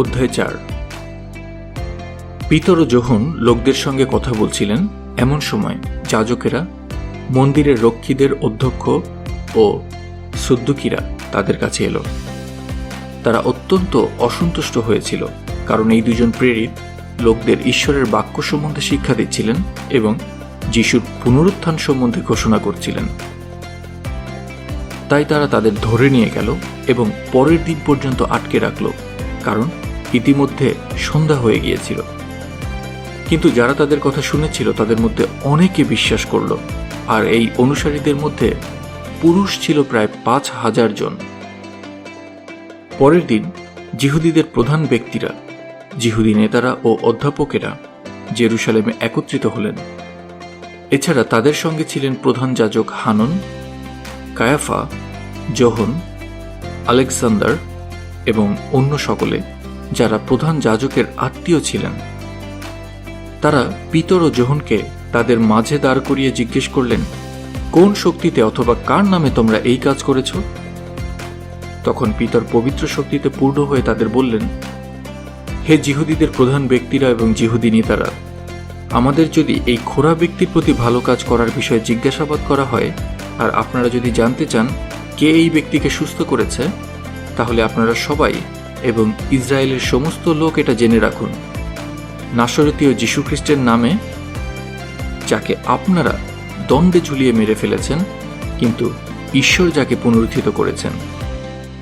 অধ্যায় চার। পিতর ও যোহন লোকদের সঙ্গে কথা বলছিলেন, এমন সময় যাজকেরা, মন্দিরের রক্ষীদের অধ্যক্ষ ও সুদ্দুকিরা তাদের কাছে এলো। তারা অত্যন্ত অসন্তুষ্ট হয়েছিল, কারণ এই দুজন প্রেরিত লোকদের ঈশ্বরের বাক্য সম্বন্ধে শিক্ষা দিচ্ছিলেন এবং যিশুর পুনরুত্থান সম্বন্ধে ঘোষণা করছিলেন। তাই তারা তাদের ধরে নিয়ে গেল এবং পরের দিন পর্যন্ত আটকে রাখল, কারণ ইতিমধ্যে সন্ধ্যা হয়ে গিয়েছিল। কিন্তু যারা তাদের কথা শুনেছিল, তাদের মধ্যে অনেকে বিশ্বাস করল, আর এই অনুসারীদের মধ্যে পুরুষ ছিল প্রায় পাঁচ হাজার জন। পরের দিন জিহুদীদের প্রধান ব্যক্তিরা, জিহুদি নেতারা ও অধ্যাপকেরা জেরুসালেমে একত্রিত হলেন। এছাড়া তাদের সঙ্গে ছিলেন প্রধান যাজক হানন, কায়াফা, জোহন, আলেকজান্ডার এবং অন্য সকলে। যারা প্রধান যাজকের আত্মীয় ছিলেন। তারা পিতর ও জোহনকে তাদের মাঝে দাঁড় করিয়ে জিজ্ঞেস করলেন, কোন শক্তিতে অথবা কার নামে তোমরা এই কাজ করেছ? তখন পিতর পবিত্র শক্তিতে পূর্ণ হয়ে তাদের বললেন, হে জিহুদীদের প্রধান ব্যক্তিরা এবং জিহুদি নেতারা, আমাদের যদি এই খোরা ব্যক্তির প্রতি ভালো কাজ করার বিষয়ে জিজ্ঞাসাবাদ করা হয়, আর আপনারা যদি জানতে চান কে এই ব্যক্তিকে সুস্থ করেছে, তাহলে আপনারা সবাই এবং ইসরায়েলের সমস্ত লোক এটা জেনে রাখুন। নাসরতীয় যীশুখ্রিস্টের নামে, যাকে আপনারা দণ্ডে ঝুলিয়ে মেরে ফেলেছেন, কিন্তু ঈশ্বর যাকে পুনরুত্থিত করেছেন,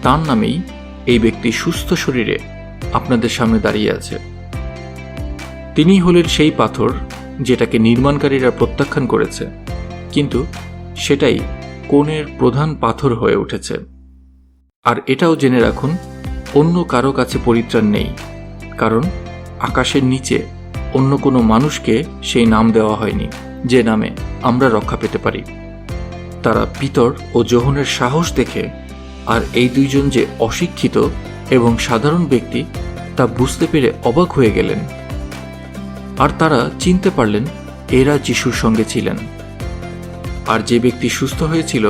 তার নামেই এই ব্যক্তি সুস্থ শরীরে আপনাদের সামনে দাঁড়িয়ে আছে। তিনিই হলেন সেই পাথর যেটাকে নির্মাণকারীরা প্রত্যাখ্যান করেছে, কিন্তু সেটাই কোণের প্রধান পাথর হয়ে উঠেছে। আর এটাও জেনে রাখুন অন্য কারও কাছে পরিত্রাণ নেই, কারণ আকাশের নিচে অন্য কোনো মানুষকে সেই নাম দেওয়া হয়নি, যে নামে আমরা রক্ষা পেতে পারি। তারা পিতর ও যোহনের সাহস দেখে আর এই দুইজন যে অশিক্ষিত এবং সাধারণ ব্যক্তি তা বুঝতে পেরে অবাক হয়ে গেলেন। আর তারা চিনতে পারলেন এরা যিশুর সঙ্গে ছিলেন। আর যে ব্যক্তি সুস্থ হয়েছিল,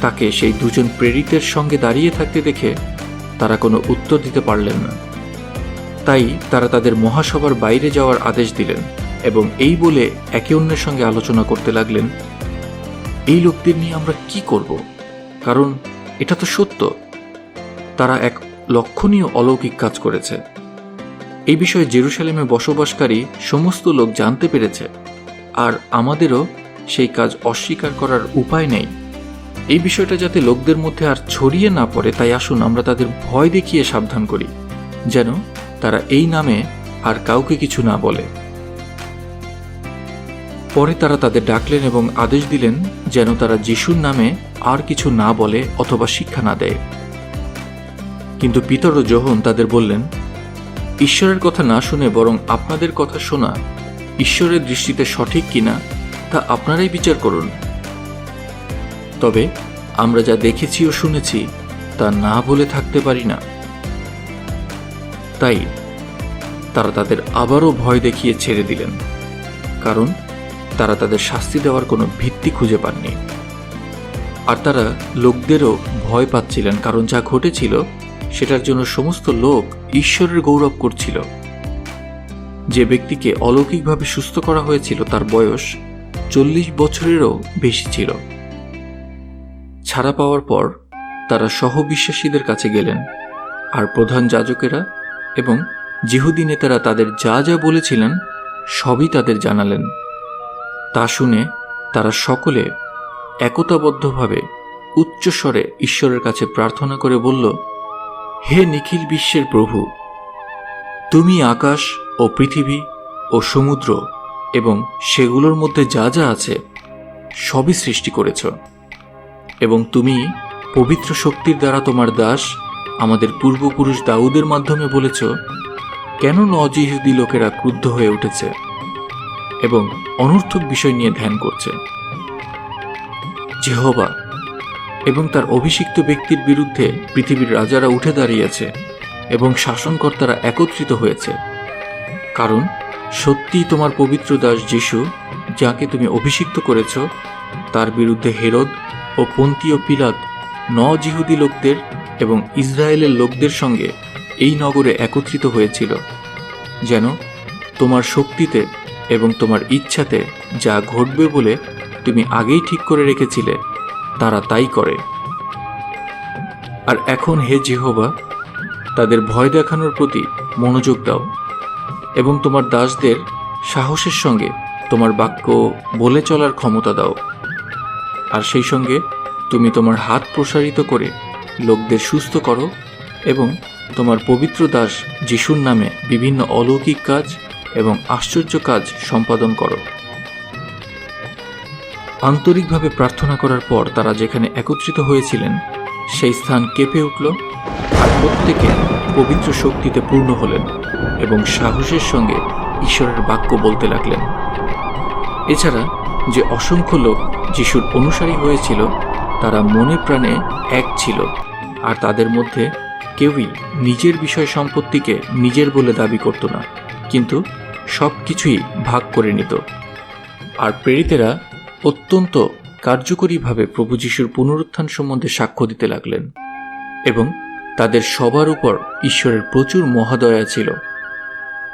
তাকে সেই দুজন প্রেরিতের সঙ্গে দাঁড়িয়ে থাকতে দেখে তারা কোনো উত্তর দিতে পারলেন না। তাই তারা তাদের মহাসভার বাইরে যাওয়ার আদেশ দিলেন এবং এই বলে একে অন্যের সঙ্গে আলোচনা করতে লাগলেন, এই লোকদের নিয়ে আমরা কি করব? কারণ এটা তো সত্য। তারা এক লক্ষণীয় অলৌকিক কাজ করেছে। এই বিষয়ে জেরুসালেমে বসবাসকারী সমস্ত লোক জানতে পেরেছে, আর আমাদেরও সেই কাজ অস্বীকার করার উপায় নেই। এই বিষয়টা যাতে লোকদের মধ্যে আর ছড়িয়ে না পড়ে, তাই আসুন আমরা তাদের ভয় দেখিয়ে সাবধান করি, যেন তারা এই নামে আর কাউকে কিছু না বলে। পরে তারা তাদের ডাকলেন এবং আদেশ দিলেন যেন তারা যিশুর নামে আর কিছু না বলে অথবা শিক্ষা না দেয়। কিন্তু পিতর ও তাদের বললেন, ঈশ্বরের কথা না শুনে বরং আপনাদের কথা শোনা, ঈশ্বরের দৃষ্টিতে সঠিক কিনা, তা আপনারাই বিচার করুন। তবে আমরা যা দেখেছি ও শুনেছি তা না বলে থাকতে পারি না। তাই তারা তাদের আবারও ভয় দেখিয়ে ছেড়ে দিলেন, কারণ তারা তাদের শাস্তি দেওয়ার কোনো ভিত্তি খুঁজে পাননি। আর তারা লোকদেরও ভয় পাচ্ছিলেন, কারণ যা ঘটেছিল সেটার জন্য সমস্ত লোক ঈশ্বরের গৌরব করছিল। যে ব্যক্তিকে অলৌকিকভাবে সুস্থ করা হয়েছিল তার বয়স চল্লিশ বছরেরও বেশি ছিল। ছাড়া পাওয়ার পর তারা সহবিশ্বাসীদের কাছে গেলেন, আর প্রধান যাজকেরা এবং জিহুদি নেতারা তাদের যা যা বলেছিলেন সবই তাদের জানালেন। তা শুনে তারা সকলে একতাবদ্ধভাবে উচ্চস্বরে ঈশ্বরের কাছে প্রার্থনা করে বলল, হে নিখিল বিশ্বের প্রভু, তুমি আকাশ ও পৃথিবী ও সমুদ্র এবং সেগুলোর মধ্যে যা যা আছে সবই সৃষ্টি করেছ। এবং তুমি পবিত্র শক্তির দ্বারা তোমার দাস আমাদের পূর্বপুরুষ দাউদের মাধ্যমে বলেছ, কেন নজিহুদি লোকেরা ক্রুদ্ধ হয়ে উঠেছে এবং অনর্থক বিষয় নিয়ে ধ্যান করছে? জেহবা এবং তার অভিষিক্ত ব্যক্তির বিরুদ্ধে পৃথিবীর রাজারা উঠে দাঁড়িয়েছে এবং শাসনকর্তারা একত্রিত হয়েছে। কারণ সত্যিই তোমার পবিত্র দাস যিশু, যাকে তুমি অভিষিক্ত করেছ, তার বিরুদ্ধে হেরদ ও পন্তীয় পিলাত ন জিহুদি লোকদের এবং ইসরায়েলের লোকদের সঙ্গে এই নগরে একত্রিত হয়েছিল, যেন তোমার শক্তিতে এবং তোমার ইচ্ছাতে যা ঘটবে বলে তুমি আগেই ঠিক করে রেখেছিলে, তারা তাই করে। আর এখন হে জিহোবা, তাদের ভয় দেখানোর প্রতি মনোযোগ দাও এবং তোমার দাসদের সাহসের সঙ্গে তোমার বাক্য বলে চলার ক্ষমতা দাও। আর সেই সঙ্গে তুমি তোমার হাত প্রসারিত করে লোকদের সুস্থ করো এবং তোমার পবিত্র দাস যিশুর নামে বিভিন্ন অলৌকিক কাজ এবং আশ্চর্য কাজ সম্পাদন করো। আন্তরিকভাবে প্রার্থনা করার পর তারা যেখানে একত্রিত হয়েছিলেন, সেই স্থান কেঁপে উঠল আর প্রত্যেকে পবিত্র শক্তিতে পূর্ণ হলেন এবং সাহসের সঙ্গে ঈশ্বরের বাক্য বলতে লাগলেন। এছাড়া যে অসংখ্য লোক যিশুর অনুসারী হয়েছিল, তারা মনে প্রাণে এক ছিল, আর তাদের মধ্যে কেউই নিজের বিষয় সম্পত্তিকে নিজের বলে দাবি করত না, কিন্তু সব কিছুই ভাগ করে নিত। আর প্রেরিতেরা অত্যন্ত কার্যকরীভাবে প্রভু যিশুর পুনরুত্থান সম্বন্ধে সাক্ষ্য দিতে লাগলেন এবং তাদের সবার উপর ঈশ্বরের প্রচুর মহাদয়া ছিল।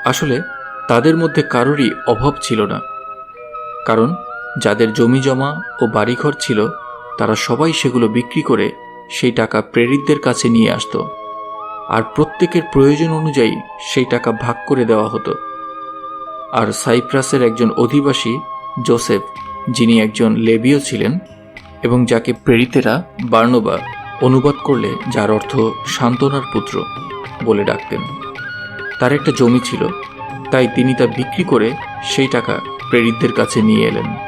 আসলে তাদের মধ্যে কারোরই অভাব ছিল না, কারণ যাদের জমি জমা ও বাড়িঘর ছিল, তারা সবাই সেগুলো বিক্রি করে সেই টাকা প্রেরিতদের কাছে নিয়ে আসতো। আর প্রত্যেকের প্রয়োজন অনুযায়ী সেই টাকা ভাগ করে দেওয়া হতো। আর সাইপ্রাসের একজন অধিবাসী, জোসেফ, যিনি একজন লেবীয় ছিলেন এবং যাকে প্রেরিতেরা বার্নবা অনুবাদ করলে যার অর্থ সান্ত্বনার পুত্র বলে ডাকতেন। তার একটা জমি ছিল, তাই তিনি তা বিক্রি করে সেই টাকা প্রেরিতদের কাছে নিয়ে এলেন।